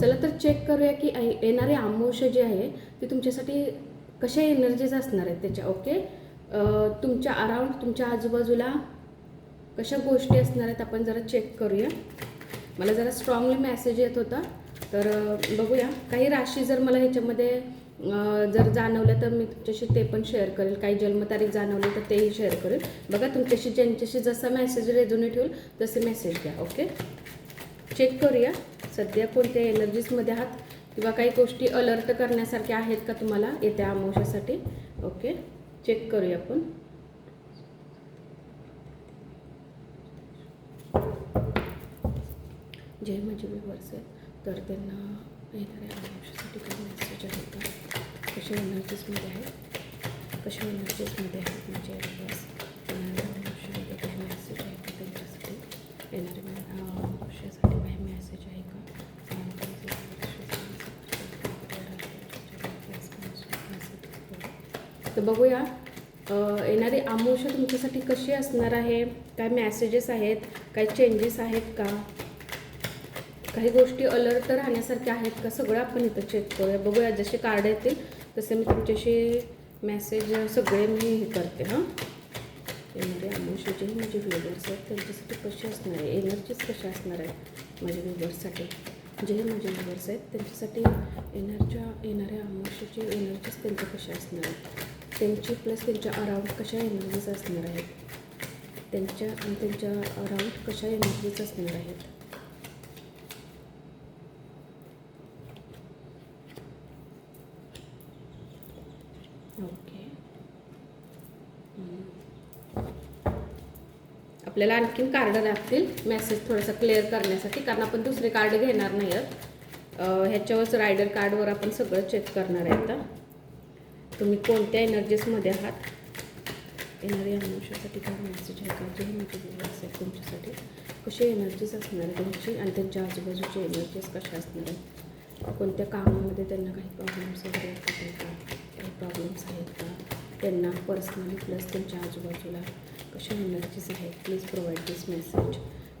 चला तर चेक करूया की ऐ- येणारी जे जी आहे ती तुमच्यासाठी कशा एनर्जीज असणार आहेत त्याच्या ओके तुमच्या अराउंड तुमच्या आजूबाजूला कशा गोष्टी असणार आहेत आपण जरा चेक करूया. मला जरा स्ट्रॉंगली मॅसेज येत होता. तर बघूया. काही राशी जर मला ह्याच्यामध्ये जर जाणवलं तर मी तुमच्याशी ते पण शेअर करेल. काही जन्मतारीख जाणवली तर तेही शेअर करेल. बघा तुमच्याशी ज्यांच्याशी जसा मेसेज रेझोनेट होईल तसे मेसेज द्या ओके चेक करूया. सध्या कोणत्या एनर्जीजमध्ये आहात किंवा काही गोष्टी अलर्ट करण्यासारख्या आहेत का तुम्हाला येत्या अमावश्यासाठी ओके चेक करूया आपण. जे म्हणजे व्ह्युअर्स आहेत. तर त्यांना येणाऱ्या अमावश्यासाठी काही मेसेज आहे का? कशा एनर्जीजमध्ये आहेत? कशा एनर्जीजमध्ये आहेत माझे व्ह्युअर्स येणाऱ्या अमावश्यामध्ये काही मेसेज आहे का त्यांच्यासाठी येणाऱ्या अमावश्यासाठी काही मेसेज आहे का तर बघूया. येणारी आमोशा तुमच्यासाठी कशी असणार आहे? काय मॅसेजेस आहेत? काय चेंजेस आहेत का? काही गोष्टी अलर्ट राहण्यासारख्या आहेत का? सगळं आपण इथं चेक करूया. बघूया जसे कार्ड येतील तसे मी तुमच्याशी मेसेज सगळे मी हे करते हां. येणारे आमोशाचे माझे व्ह्युअर्स आहेत त्यांच्यासाठी कसे असणार आहे? एनर्जीज कशा असणार आहेत माझ्या व्ह्युअर्ससाठी जे माझे व्ह्युअर्स आहेत त्यांच्यासाठी एनर्जा येणाऱ्या अमावस्याचे एनर्जीज त्यांच्या कशा असणार आहेत? त्यांची प्लस त्यांच्या अराउंड कशा एनर्जीज असणार आहेत? त्यांच्या आणि त्यांच्या अराउंड कशा एनर्जीज असणार आहेत? ओके आपल्याला आणखीन कार्ड लागतील. मेसेज थोडंसं क्लिअर करण्यासाठी कारण आपण दुसरे कार्ड घेणार नाही आहोत ह्याच्यावरच रायडर कार्डवर आपण सगळं चेक करणार आहे आता तुम्ही कोणत्या एनर्जीसमध्ये आहात? येणाऱ्या मनुष्यासाठी काय मेसेज आहे? का जे म्हणजे दिवस आहेत तुमच्यासाठी? कशी एनर्जीज असणार आहे तुमची? आणि त्यांच्या आजूबाजूची एनर्जीज कशा असणार आहेत? कोणत्या कामामध्ये त्यांना काही प्रॉब्लेम्स वगैरे येत का? काही प्रॉब्लेम्स आहेत का? त्यांना पर्सनली प्लस त्यांच्या आजूबाजूला कशा एनर्जीज आहेत? प्लीज प्रोव्हाइड दिस मेसेज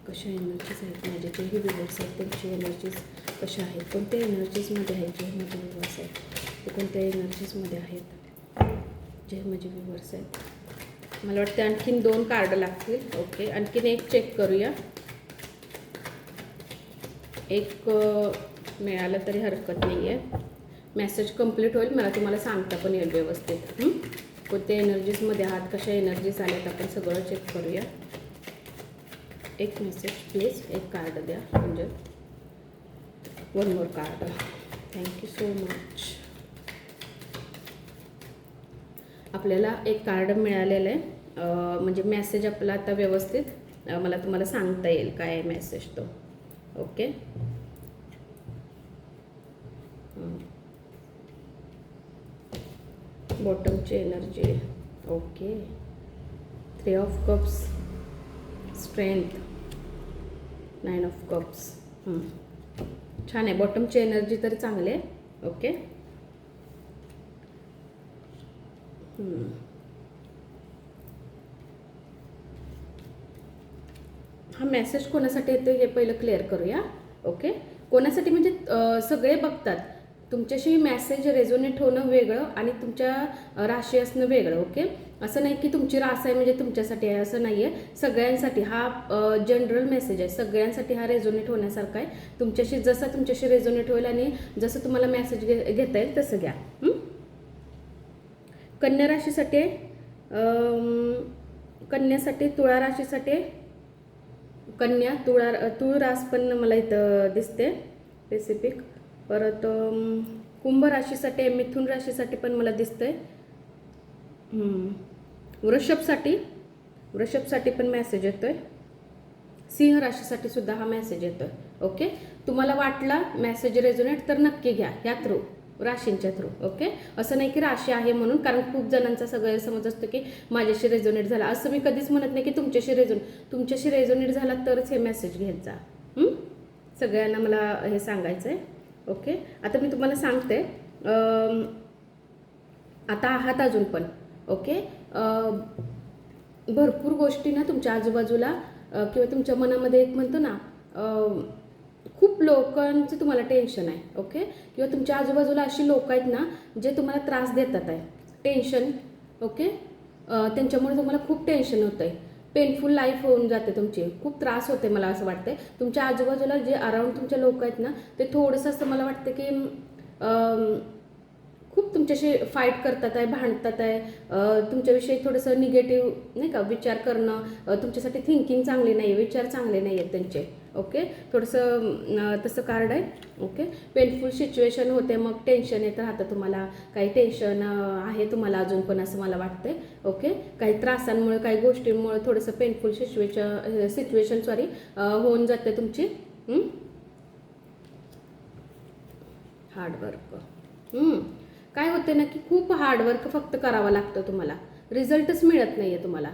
कशा एनर्जीज आहेत? माझे जेही हे व्हिवर्स आहेत. त्यांची एनर्जीज कशा आहेत? कोणत्या एनर्जीजमध्ये आहेत? जे माझे व्हिवर्स आहेत? ते कोणत्या एनर्जीजमध्ये आहेत? जे माझे व्हिवर्स आहेत. मला वाटते आणखीन दोन कार्ड लागतील. ओके आणखीन एक चेक करूया. एक मिळालं तरी हरकत नाही आहे मेसेज कंप्लीट होईल. मला तुम्हाला सांगता पण येईल व्यवस्थित. कोणत्या एनर्जीजमध्ये आहात? कशा एनर्जीज आल्यात? आपण सगळं चेक करूया. एक मेसेज प्लीज एक कार्ड द्या. म्हणजे one more card thank you so much आपल्याला एक कार्ड मिळालेलं आहे. म्हणजे मेसेज आपला आता व्यवस्थित मला तुम्हाला सांगता येईल काय आहे मेसेज तो. Okay? बॉटमची energy okay. Three of cups strength nine of cups छान आहे. बॉटमची एनर्जी तर चांगली आहे. ओके? हा मेसेज कोणासाठी येतो हे पहिलं क्लिअर करूया. ओके कोणासाठी म्हणजे सगळे बघतात. तुमच्याशी मेसेज रेझोनेट होणं वेगळं आणि तुमच्या राशी असणं वेगळं ओके असं नाही की तुमची रास आहे म्हणजे तुमच्यासाठी आहे असं नाही आहे सगळ्यांसाठी हा जनरल मेसेज आहे. सगळ्यांसाठी हा रेझोनेट होण्यासारखा आहे. तुमच्याशी जसा तुमच्याशी रेझोनेट होईल आणि जसं तुम्हाला मेसेज घे घेता येईल तसं घ्या? कन्या राशीसाठी कन्यासाठी तुळा राशीसाठी कन्या तुळा तुळ रास पण मला इथं दिसते स्पेसिफिक परत कुंभ राशीसाठी मिथुन राशीसाठी पण मला दिसतंय. वृषभसाठी वृषभसाठी पण मेसेज येतोय. सिंह राशीसाठी सुद्धा हा मेसेज येतोय. ओके तुम्हाला वाटला मेसेज रेझोनेट तर नक्की घ्या. ह्या थ्रू राशींच्या थ्रू ओके असं नाही की राशी आहे म्हणून कारण खूप जणांचा सगळं समज असतो की माझ्याशी रेझोनेट झाला. असं मी कधीच म्हणत नाही की तुमच्याशी रेझोन तुमच्याशी रेझोनेट झाला तरच हे मेसेज घेत जा. सगळ्यांना मला हे सांगायचं आहे ओके आता मी तुम्हाला सांगते आता आहात अजून पण ओके भरपूर गोष्टी ना तुमच्या आजूबाजूला किंवा तुमच्या मनामध्ये एक म्हणतो ना खूप लोकांचं तुम्हाला टेन्शन आहे ओके किंवा तुमच्या आजूबाजूला अशी लोक आहेत ना जे तुम्हाला त्रास देतात आहे. टेन्शन ओके त्यांच्यामुळे तुम्हाला खूप टेन्शन होतं आहे पेनफुल लाईफ होऊन जाते तुमची. खूप त्रास होते मला असं वाटते तुमच्या आजूबाजूला जे अराउंड तुमचे लोक आहेत ना ते थोडंसं असं मला वाटतं की खूप तुमच्याशी फाईट करतात आहे भांडतात आहे. तुमच्याविषयी थोडंसं निगेटिव्ह नाही का विचार करणं तुमच्यासाठी थिंकिंग चांगली नाही आहे विचार चांगले नाही आहेत त्यांचे. ओके? थोडंसं तसं कार्ड आहे. ओके? पेनफुल सिच्युएशन होते मग टेन्शन येत राहतं तुम्हाला. काही टेन्शन आहे तुम्हाला अजून पण असं मला वाटतंय. ओके? काही त्रासांमुळे काही गोष्टींमुळे थोडंसं पेनफुल सिच्युएशन सिच्युएशन सॉरी होऊन जाते तुमची. हार्डवर्क काय होते ना की खूप हार्डवर्क फक्त करावं लागतं तुम्हाला. रिझल्टच मिळत नाही आहे तुम्हाला.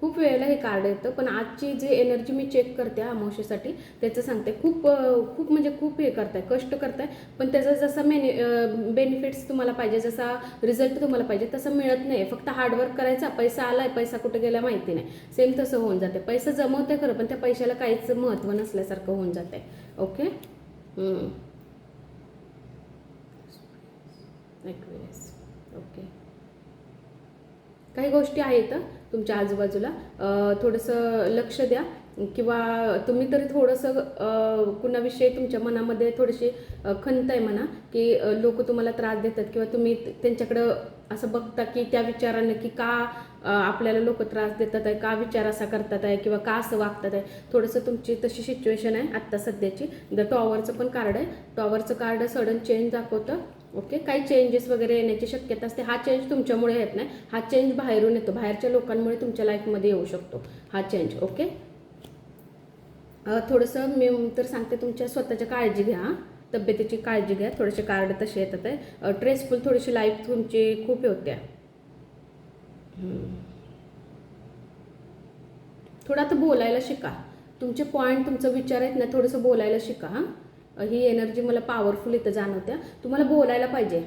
खूप वेळेला हे कार्ड येतं पण आजची जी एनर्जी मी चेक करते अमावशेसाठी त्याचं सांगते खूप खूप म्हणजे खूप हे करताय कष्ट करताय पण त्याचा जसा मेनि बेनिफिट्स तुम्हाला पाहिजे जसा रिझल्ट तुम्हाला पाहिजे तसं मिळत नाही. फक्त हार्डवर्क करायचा पैसा आलाय पैसा कुठे गेला माहिती नाही. सेम तसं होऊन जाते. पैसा जमवते खरं पण त्या पैशाला काहीच महत्त्व नसल्यासारखं होऊन जाते ओके हम्म. ओके काही गोष्टी आहेत तुमच्या आजूबाजूला. थोडंसं लक्ष द्या. किंवा तुम्ही तरी थोडंसं कुणाविषयी तुमच्या मनामध्ये थोडीशी खंत आहे म्हणा की लोक तुम्हाला त्रास देतात किंवा तुम्ही त्यांच्याकडं असं बघता की त्या विचारानं की का आपल्याला लोक त्रास देतात आहे का विचार असा करतात आहे किंवा का असं वागतात आहे. थोडंसं तुमची तशी सिच्युएशन आहे आत्ता सध्याची. द टॉवरचं पण कार्ड आहे. टॉवरचं कार्ड सडन चेंज दाखवतं. ओके काही चेंजेस वगैरे येण्याची शक्यता असते. हा चेंज तुमच्यामुळे येत नाही. हा चेंज बाहेरून येतो. बाहेरच्या लोकांमुळे तुमच्या लाईफमध्ये येऊ शकतो. हा चेंज ओके थोडंसं मी तर सांगते तुमच्या स्वतःच्या काळजी घ्या हां. तब्येतीची काळजी घ्या. थोडेसे कार्ड तसे येतात आहे. ट्रेसफुल थोडीशी लाईफ तुमची खूप होत्या थोडं आता बोलायला शिका. तुमचे पॉईंट तुमचं विचार आहेत ना थोडंसं बोलायला शिका हां. ही एनर्जी मला पॉवरफुल इथं जाणवत्या. तुम्हाला बोलायला पाहिजे.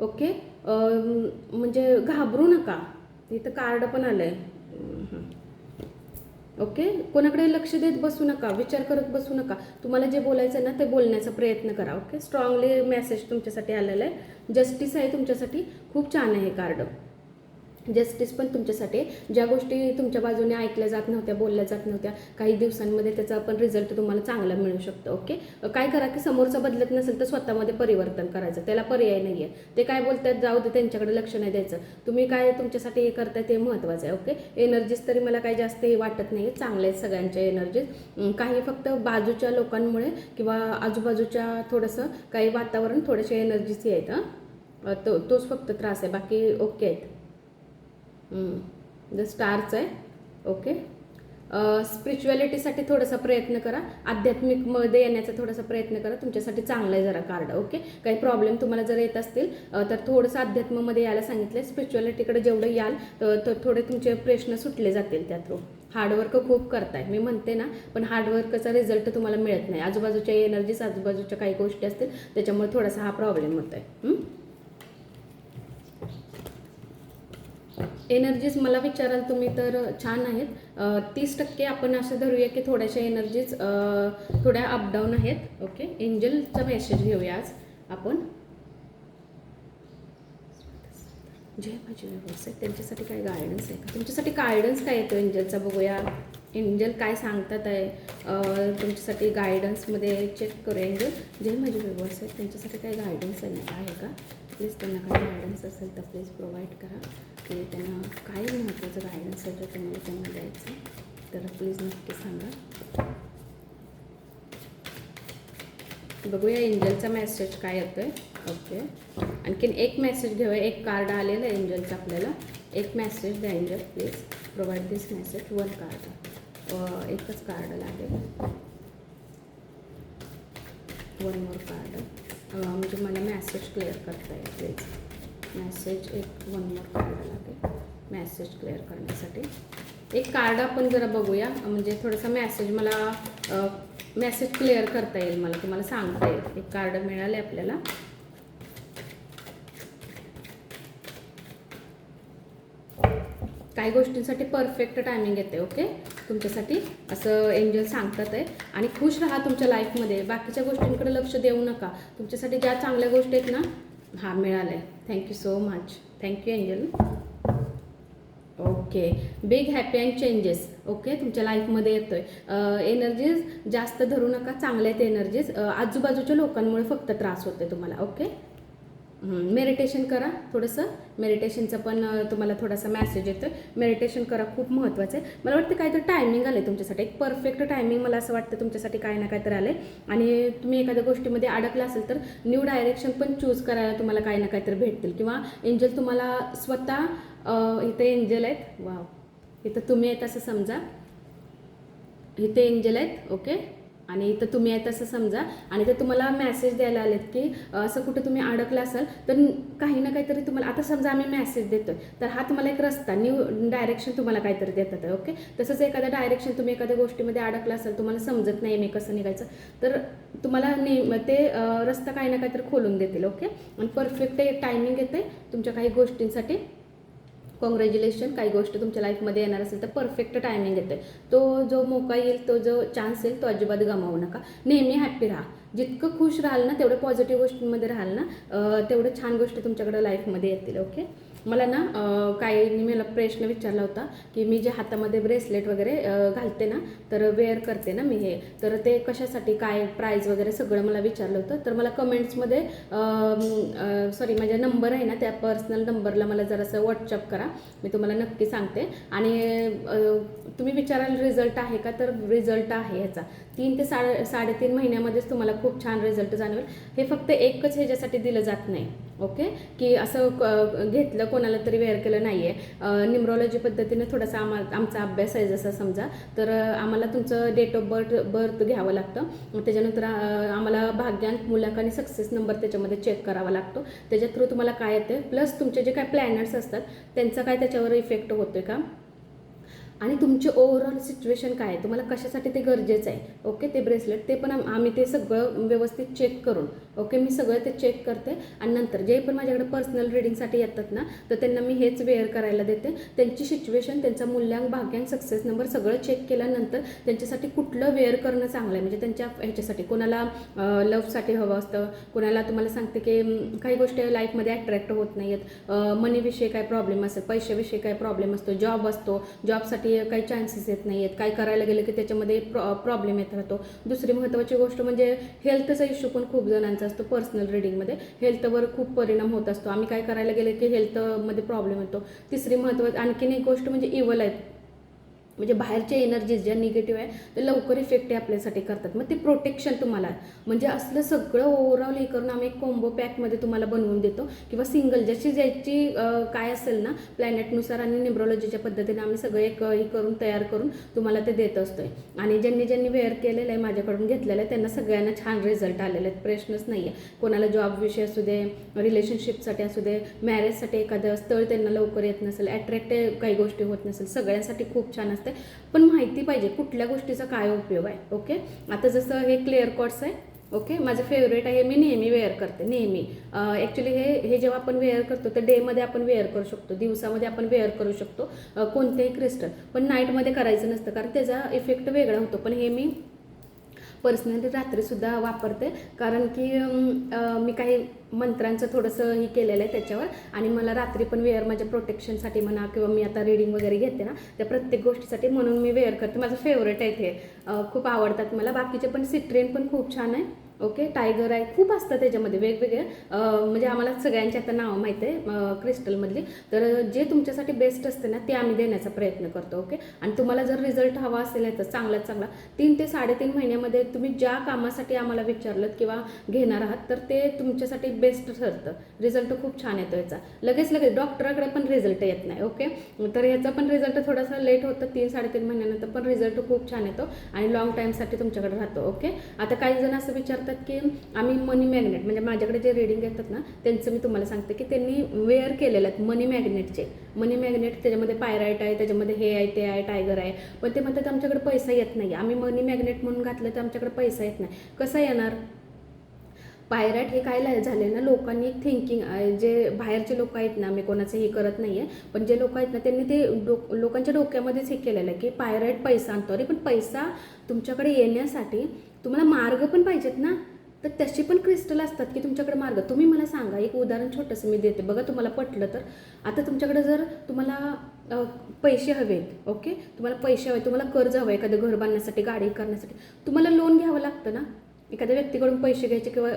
ओके म्हणजे घाबरू नका. इथं कार्ड पण आलं आहे ओके कोणाकडे लक्ष देत बसू नका. विचार करत बसू नका. तुम्हाला जे बोलायचं आहे ना ते बोलण्याचा प्रयत्न करा. ओके स्ट्रॉंगली मेसेज तुमच्यासाठी आलेला आहे. जस्टिस आहे तुमच्यासाठी. खूप छान आहे हे कार्ड जस्टिस पण तुमच्यासाठी ज्या गोष्टी तुमच्या बाजूने ऐकल्या जात नव्हत्या बोलल्या जात नव्हत्या काही दिवसांमध्ये त्याचा पण रिझल्ट तुम्हाला चांगला मिळू शकतो ओके काय करा की समोरचा बदलत नसेल तर स्वतःमध्ये परिवर्तन करायचं त्याला पर्याय नाही आहे ते काय बोलतात जाऊ दे त्यांच्याकडे लक्ष नाही द्यायचं. तुम्ही काय तुमच्यासाठी हे करताय ते महत्त्वाचं आहे ओके एनर्जीज तरी मला काही जास्त हे वाटत नाही चांगले आहेत सगळ्यांच्या एनर्जीज काही फक्त बाजूच्या लोकांमुळे किंवा आजूबाजूच्या थोडंसं काही वातावरण थोडेसे एनर्जीज आहेत हां? तो तोच फक्त त्रास आहे बाकी ओके आहेत. द स्टारचं आहे. ओके स्पिरिच्युअलिटीसाठी थोडासा प्रयत्न करा. आध्यात्मिकमध्ये येण्याचा थोडासा प्रयत्न करा. तुमच्यासाठी चांगलं आहे जरा कार्ड ओके काही प्रॉब्लेम तुम्हाला जर येत असतील तर थोडंसं अध्यात्मामध्ये यायला सांगितलं आहे स्पिरिच्युअलिटीकडे जेवढं याल तर थोडे तुमचे प्रश्न सुटले जातील त्या थ्रू हार्डवर्क खूप करताय. मी म्हणते ना पण हार्डवर्कचा रिझल्ट तुम्हाला मिळत नाही. आजूबाजूच्या एनर्जीज आजूबाजूच्या काही गोष्टी असतील त्याच्यामुळे थोडासा हा प्रॉब्लेम होत आहे एनर्जीज मला विचाराल तुम्ही तर छान आहेत. तीस टक्के आपण असं धरूया की थोड्याशा एनर्जीज थोड्या अपडाऊन आहेत. ओके एंजलचा मेसेज घेऊया आज आपण. जे माझे व्यवस्था आहेत त्यांच्यासाठी काय गायडन्स आहे का? तुमच्यासाठी गायडन्स काय येतो एंजलचा बघूया. एंजल काय सांगतात आहे? तुमच्यासाठी गायडन्समध्ये चेक करूया एंजल जे माझे व्यवस्था आहेत त्यांच्यासाठी काय गायडन्स आहे आहे का? प्लीज त्यांना काय गायडन्स असेल तर प्लीज प्रोव्हाइड करा. की त्यांना काय महत्त्वाचं गायडन्स आहे त्यांना त्यांना द्यायचं. तर प्लीज नक्की सांगा. बघूया एंजलचा मेसेज काय येतो आहे ओके आणखीन एक मेसेज घेऊया. एक कार्ड आलेलं आहे एंजलचं आपल्याला. एक मेसेज द्या angel please provide this message one card एकच कार्ड लागेल. वन मोर कार्ड म्हणजे मला मेसेज क्लिअर करता येईल प्लीज मेसेज एक वन मोर करावा लागेल. मेसेज क्लिअर करण्यासाठी. एक कार्ड आपण जरा बघूया. म्हणजे थोडासा मेसेज मला मेसेज क्लिअर करता येईल मला तुम्हाला सांगता येईल. एक कार्ड मिळाले आपल्याला. काही गोष्टींसाठी परफेक्ट टायमिंग येते ओके तुमच्यासाठी असं एंजल सांगतात आहे. आणि खुश राहा तुमच्या लाईफमध्ये बाकीच्या गोष्टींकडे लक्ष देऊ नका. तुमच्यासाठी ज्या चांगल्या गोष्टी आहेत ना हा मिळालं आहे thank you so much thank you angel okay big happy and changes okay तुमच्या लाईफमध्ये येतो आहे एनर्जीज जास्त धरू नका चांगल्या आहेत एनर्जीज आजूबाजूच्या लोकांमुळे फक्त त्रास होते तुम्हाला. ओके मेडिटेशन करा थोडंसं. मेडिटेशनचं पण तुम्हाला थोडासा मॅसेज येतो मेडिटेशन करा खूप महत्त्वाचं आहे. मला वाटतं काहीतरी टायमिंग आलं आहे तुमच्यासाठी. एक परफेक्ट टायमिंग मला असं वाटतं तुमच्यासाठी काय ना काहीतरी आलं आहे आणि तुम्ही एखाद्या गोष्टीमध्ये अडकला असेल तर न्यू डायरेक्शन पण चूज करायला तुम्हाला काही ना काहीतरी भेटतील. किंवा एंजल तुम्हाला स्वतः इथे एंजल आहेत. वाव इथं तुम्ही आहेत असं समजा. इथे एंजल आहेत. ओके आणि इथं तुम्ही आहेत असं समजा. आणि ते तुम्हाला मेसेज द्यायला आलेत की असं कुठे तुम्ही अडकला असाल तर काही ना काहीतरी तुम्हाला आता समजा आम्ही मेसेज देतोय तर हा तुम्हाला एक रस्ता न्यू डायरेक्शन तुम्हाला काहीतरी देतात ओके तसंच एखादं डायरेक्शन तुम्ही एखाद्या गोष्टीमध्ये अडकला असाल तुम्हाला समजत नाही मी कसं निघायचं तर तुम्हाला नेम ते रस्ता काही ना काहीतरी खोलून देतील ओके आणि परफेक्ट टायमिंग येते तुमच्या काही गोष्टींसाठी कॉंग्रॅच्युलेशन काही गोष्ट तुमच्या लाईफमध्ये येणार असेल तर परफेक्ट टायमिंग येते. तो जो मोका येईल तो जो चान्स येईल तो अजिबात गमावू नका. नेहमी हॅप्पी राहा. जितकं खुश राहाल ना तेवढं पॉझिटिव्ह गोष्टींमध्ये राहाल ना तेवढं छान गोष्टी तुमच्याकडे लाईफमध्ये येतील ओके मला ना काहींनी मला प्रश्न विचारला होता की मी जे हातामध्ये ब्रेसलेट वगैरे घालते ना तर वेअर करते ना मी हे तर ते कशासाठी काय प्राईज वगैरे सगळं मला विचारलं होतं. तर मला कमेंट्समध्ये सॉरी माझा नंबर आहे ना त्या पर्सनल नंबरला मला जरासं व्हॉट्सअप करा. मी तुम्हाला नक्की सांगते. आणि तुम्ही विचाराल रिझल्ट आहे का तर रिझल्ट आहे ह्याचा तीन ते साडे साडेतीन महिन्यामध्येच तुम्हाला खूप छान रिझल्ट जाणवेल. हे फक्त एकच ह्याच्यासाठी दिलं जात नाही. ओके की असं क- घेतलं कोणाला तरी वेअर केलं नाही आहे न्युमरॉलॉजी पद्धतीने थोडासा आम्हा आमचा अभ्यास आहे जसा समजा. तर आम्हाला तुमचं डेट ऑफ बर्थ बर्थ घ्यावं लागतं. त्याच्यानंतर आम्हाला भाग्यांक मुलांक आणि सक्सेस नंबर त्याच्यामध्ये चेक करावा लागतो. त्याच्या थ्रू तुम्हाला काय येते प्लस तुमचे जे काय प्लॅनर्स असतात त्यांचा काय त्याच्यावर इफेक्ट होतोय का? आणि तुमची ओव्हरऑल सिच्युएशन काय आहे? तुम्हाला कशासाठी ते गरजेचं आहे? ओके ते ब्रेसलेट ते पण आम्ही ते सगळं व्यवस्थित चेक करून ओके मी सगळं ते चेक करते. आणि नंतर जे पण माझ्याकडे पर्सनल रिडिंगसाठी येतात ना तर त्यांना मी हेच वेअर करायला देते. त्यांची सिच्युएशन त्यांचा मूल्यांक भाग्यांक सक्सेस नंबर सगळं चेक केल्यानंतर त्यांच्यासाठी कुठलं वेअर करणं चांगलं आहे? म्हणजे त्यांच्या ह्याच्यासाठी कोणाला लव्हसाठी हवं असतं? कोणाला तुम्हाला सांगते की काही गोष्टी लाईफमध्ये अट्रॅक्ट होत नाही आहेत मनीविषयी काय प्रॉब्लेम असेल पैशाविषयी काय प्रॉब्लेम असतो जॉब असतो जॉबसाठी काही चान्सेस येत नाही आहेत काय करायला गेलं की त्याच्यामध्ये प्रॉ प्रॉब्लेम येत राहतो. दुसरी महत्त्वाची गोष्ट म्हणजे हेल्थचा इश्यू पण खूप जणांचा असतो पर्सनल रिडिंगमध्ये हेल्थवर खूप परिणाम होत असतो. आम्ही काय करायला गेलं की हेल्थमध्ये प्रॉब्लेम येतो. तिसरी महत्त्वाची आणखीन एक गोष्ट म्हणजे इवल आहेत. म्हणजे बाहेरच्या एनर्जीज ज्या निगेटिव्ह आहे ते लवकर इफेक्ट हे आपल्यासाठी करतात. मग ते प्रोटेक्शन तुम्हाला म्हणजे असलं सगळं ओव्हरऑल हे करून आम्ही एक कॉम्बो पॅकमध्ये तुम्हाला बनवून देतो. किंवा सिंगल ज्याची ज्याची काय असेल ना प्लॅनेटनुसार आणि न्युमरोलॉजीच्या पद्धतीने आम्ही सगळं एक हे करून तयार करून तुम्हाला ते देत असतोय. आणि ज्यांनी ज्यांनी वेअर केलेलं आहे माझ्याकडून घेतलेलं आहे त्यांना सगळ्यांना छान रिझल्ट आलेले आहेत. प्रश्नच नाही आहे कोणाला जॉब विषय असू दे रिलेशनशिपसाठी असू दे मॅरेजसाठी एखादं स्थळ त्यांना लवकर येत नसेल अट्रॅक्ट काही गोष्टी होत नसेल सगळ्यांसाठी खूप छान असतं. पण माहिती पाहिजे कुठल्या गोष्टीचा काय उपयोग आहे ओके? आता जसं हे क्लिअर कॉट्स आहे ओके? माझं फेवरेट आहे मी नेहमी वेअर करते नेहमी. ॲक्च्युली हे हे जेव्हा आपण वेअर करतो तर डेमध्ये आपण वेअर करू शकतो दिवसामध्ये आपण वेअर करू शकतो कोणतेही क्रिस्टल पण नाईटमध्ये करायचं नसतं कारण त्याचा इफेक्ट वेगळा होतो. पण हे मी पर्सनली रात्रीसुद्धा वापरते. कारण की मी काही मंत्रांचं थोडंसं हे केलेलं आहे त्याच्यावर. आणि मला रात्री पण वेअर माझ्या प्रोटेक्शनसाठी म्हणा किंवा मी आता रीडिंग वगैरे घेते ना त्या प्रत्येक गोष्टीसाठी म्हणून मी वेअर करते. माझं फेवरेट आहे ते. खूप आवडतात मला. बाकीचे पण सिट्रेन पण खूप छान आहे. ओके? टायगर आहे. खूप असतं त्याच्यामध्ये. वेगवेगळे म्हणजे आम्हाला सगळ्यांची आता नावं माहीत आहे क्रिस्टलमधली. तर जे तुमच्यासाठी बेस्ट असते ना ते आम्ही देण्याचा प्रयत्न करतो ओके? आणि तुम्हाला जर रिझल्ट हवा असेल याचा चांगलाच चांगला. तीन ते साडेतीन महिन्यामध्ये तुम्ही ज्या कामासाठी आम्हाला विचारलं किंवा घेणार आहात तर ते तुमच्यासाठी बेस्ट ठरतं. रिझल्ट खूप छान येतो याचा. लगेच लगेच डॉक्टराकडे पण रिझल्ट येत नाही ओके? तर ह्याचा पण रिझल्ट थोडासा लेट होतं तीन साडेतीन महिन्यानंतर पण रिझल्ट खूप छान येतो आणि लॉंग टाईमसाठी तुमच्याकडे राहतो ओके? आता काही जण असं विचारतात की आम्ही मनी मॅग्नेट म्हणजे माझ्याकडे जे रीडिंग येतात ना त्यांचं मी तुम्हाला सांगते की त्यांनी वेअर केलेलं आहेत मनी मॅग्नेटचे मनी मॅग्नेट त्याच्यामध्ये पायराईट आहे त्याच्यामध्ये हे आहे ते आहे टायगर आहे. पण ते म्हणतात आमच्याकडे पैसा येत नाही. आम्ही मनी मॅग्नेट म्हणून घातलं तर आमच्याकडे पैसा येत नाही. कसा येणार? पायराईट हे काय झाले ना लोकांनी एक थिंकिंग जे बाहेरचे लोक आहेत ना मी कोणाचं हे करत नाही आहे पण जे लोक आहेत ना त्यांनी ते डो लोकांच्या डोक्यामध्येच हे केलेलं आहे की पायराईट पैसा आणतो. अरे पण पैसा तुमच्याकडे येण्यासाठी तुम्हाला मार्ग पण पाहिजेत ना? तर तसे पण क्रिस्टल असतात की तुमच्याकडे मार्ग. तुम्ही मला सांगा एक उदाहरण छोटंसं मी देते. बघा तुम्हाला पटलं तर. आता तुमच्याकडे जर तुम्हाला पैसे हवेत ओके? तुम्हाला पैसे हवे तुम्हाला कर्ज हवं एखादं घर बांधण्यासाठी गाडी करण्यासाठी. तुम्हाला लोन घ्यावं लागतं ना? एखाद्या व्यक्तीकडून पैसे घ्यायचे किंवा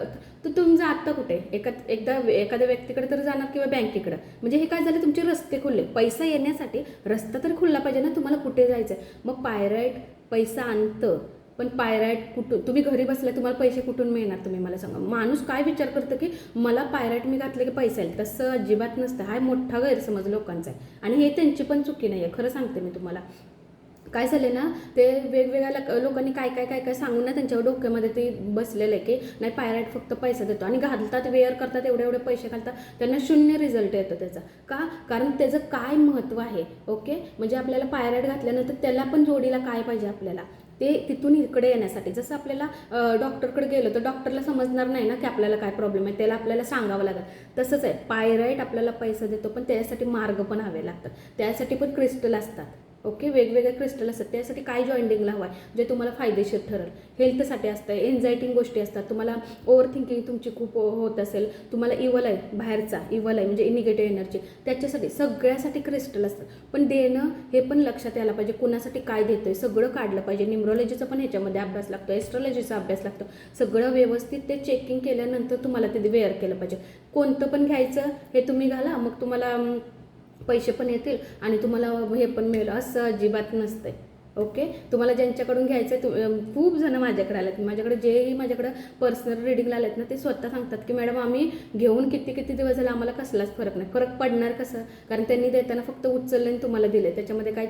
तर तुम्ही आत्ता कुठे? एका एकदा एखाद्या व्यक्तीकडे तर जाणार किंवा बँकेकडे? म्हणजे हे काय झालं? तुमचे रस्ते खुलले. पैसा येण्यासाठी रस्ता तर खुलला पाहिजे ना? तुम्हाला कुठे जायचं आहे मग पायराईट पैसा आणतं. पण पायराईट कुठून तुम्ही घरी बसल्या तुम्हाला पैसे कुठून मिळणार तुम्ही मला सांगा. माणूस काय विचार करतो की मला पायराईट मी घातलं की पैसा येईल तसं अजिबात नसतं. हा मोठा गैरसमज लोकांचा आहे. आणि हे त्यांची पण चुकी नाही आहे खरं सांगते मी तुम्हाला. काय झाले ना ते वेगवेगळ्या लोकांनी काय काय काय काय सांगून ना त्यांच्या डोक्यामध्ये ते बसलेलं आहे की नाही पायरायट फक्त पैसा देतो. आणि घालतात वेअर करतात एवढे एवढे पैसे घालतात. त्यांना शून्य रिझल्ट येतो त्याचा. का? कारण त्याचं काय महत्त्व आहे? ओके? म्हणजे आपल्याला पायराईट घातल्यानंतर त्याला पण जोडीला काय पाहिजे आपल्याला? ते तिथून इकडे येण्यासाठी. जसं आपल्याला डॉक्टरकडे गेलो तर डॉक्टरला समजणार नाही ना की आपल्याला काय प्रॉब्लेम आहे. त्याला आपल्याला सांगावं लागेल. तसंच आहे. पायराईट आपल्याला पैसा देतो पण त्यासाठी मार्ग पण हवे लागतात. त्यासाठी पण क्रिस्टल असतात. ओके? वेगवेगळे क्रिस्टल असतात त्यासाठी काय जॉईंटिंगला हवं आहे? जे तुम्हाला फायदेशीर ठरेल. हेल्थसाठी असतं एन्झायटिंग गोष्टी असतात. तुम्हाला ओव्हर थिंकिंग तुमची खूप होत असेल. तुम्हाला इवल आहे बाहेरचा इवल आहे म्हणजे निगेटिव्ह एनर्जी त्याच्यासाठी सगळ्यासाठी क्रिस्टल असतात. पण देणं हे पण लक्षात यायला पाहिजे. कुणासाठी काय देतोय? सगळं काढलं पाहिजे. न्यूमरोलॉजीचा पण ह्याच्यामध्ये अभ्यास लागतो. एस्ट्रॉलॉजीचा अभ्यास लागतो. सगळं व्यवस्थित ते चेकिंग केल्यानंतर तुम्हाला ते वेअर केलं पाहिजे. कोणतं पण घ्यायचं हे तुम्ही घाला. मग तुम्हाला पैसे पण येतील आणि तुम्हाला हे पण मिळेल. असं अजिबात नसतंय. ओके? तुम्हाला ज्यांच्याकडून घ्यायचं आहे तु- खूप जण माझ्याकडे आलेत. माझ्याकडे जेही माझ्याकडे पर्सनल रिडिंगला आलेत ना ते स्वतः सांगतात की मॅडम आम्ही घेऊन किती किती दिवस झाला? आम्हाला कसलाच फरक नाही. फरक पडणार कसं? कारण त्यांनी देताना फक्त उचललं आणि तुम्हाला दिले. त्याच्यामध्ये काय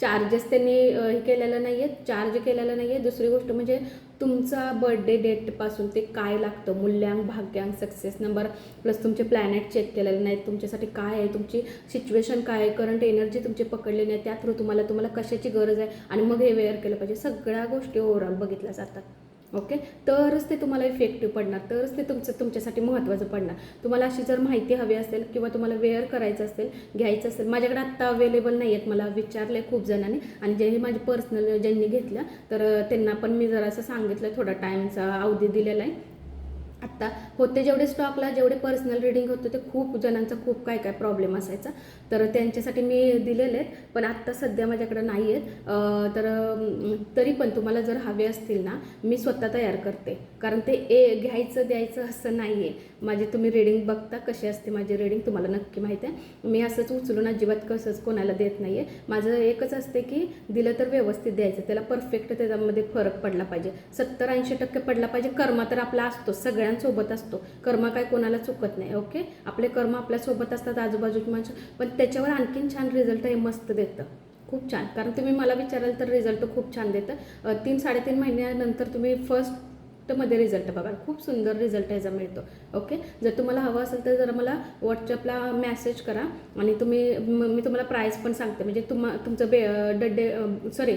चार्जेस त्यांनी हे केलेलं नाही आहे चार्ज केलेलं नाही आहे दुसरी गोष्ट म्हणजे तुमचा बर्थडे डेटपासून ते काय लागतं? मूल्यांक भाग्यांक सक्सेस नंबर प्लस तुमचे प्लॅनेट चेक केलेले नाहीत. तुमच्यासाठी काय आहे? तुमची सिच्युएशन काय आहे? करंट एनर्जी तुमची पकडली नाही. त्या थ्रू तुम्हाला तुम्हाला कशाची गरज आहे? आणि मग हे वेअर केलं पाहिजे. सगळ्या गोष्टी ओव्हरऑल बघितल्या जातात. ओके? तरच ते तुम्हाला इफेक्टिव्ह पडणार तरच ते तुमचं तुमच्यासाठी महत्त्वाचं पडणार. तुम्हाला अशी जर माहिती हवी असेल किंवा तुम्हाला वेअर करायचं असेल घ्यायचं असेल माझ्याकडे आत्ता अवेलेबल नाही आहेत मला विचारलं खूप जणांनी. आणि ज्यांनी माझे पर्सनल ज्यांनी घेतल्या तर त्यांना पण मी जरासं सांगितलं थोडा टाईमचा अवधी दिलेला आहे. आत्ता होते जेवढे स्टॉकला जेवढे पर्सनल रिडिंग होतं ते खूप जणांचा खूप काय काय प्रॉब्लेम असायचा. तर त्यांच्यासाठी मी दिलेले आहेत पण आत्ता सध्या माझ्याकडे नाही आहेत. तर तरी पण तुम्हाला जर हवे असतील ना मी स्वतः तयार करते. कारण ते ए घ्यायचं द्यायचं असं नाही आहे माझे तुम्ही रिडिंग बघता कशी असते माझी रिडिंग तुम्हाला नक्की माहीत आहे. मी असंच उचलून अजिबात कसंच कोणाला देत नाही आहे माझं एकच असते की दिलं तर व्यवस्थित द्यायचं. त्याला परफेक्ट त्याच्यामध्ये फरक पडला पाहिजे. सत्तर ऐंशी टक्के पडला पाहिजे. कर्म तर आपला असतो सगळ्या सगळ्यांसोबत असतो. कर्म काय कोणाला चुकत नाही ओके आपले कर्म आपल्यासोबत असतात आजूबाजूची माणसं पण त्याच्यावर आणखीन छान रिझल्ट हे मस्त देतं. खूप छान. कारण तुम्ही मला विचाराल तर रिझल्ट खूप छान देतं. तीन साडेतीन महिन्यानंतर तुम्ही फर्स्टमध्ये रिझल्ट बघा खूप सुंदर रिझल्ट ह्याचा मिळतो ओके जर तुम्हाला हवं असेल तर जरा मला व्हॉट्सअपला मेसेज करा आणि तुम्ही मी तुम्हाला प्राईस पण सांगते. म्हणजे तुम्हा तुमचं bad day sorry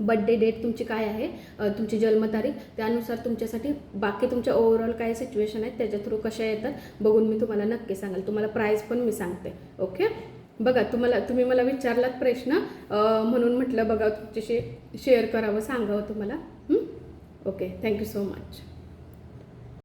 birthday date तुमची काय आहे तुमची जन्मतारीख त्यानुसार तुमच्यासाठी बाकी तुमच्या ओव्हरऑल काय सिच्युएशन आहेत त्याच्या थ्रू कशा येतात बघून मी तुम्हाला नक्की सांगेल. तुम्हाला प्राईज पण मी सांगते ओके बघा तुम्हाला तुम्ही मला विचारलात प्रश्न म्हणून म्हटलं बघा तुमच्याशी शेअर करावं सांगावं तुम्हाला ओके थँक्यू सो मच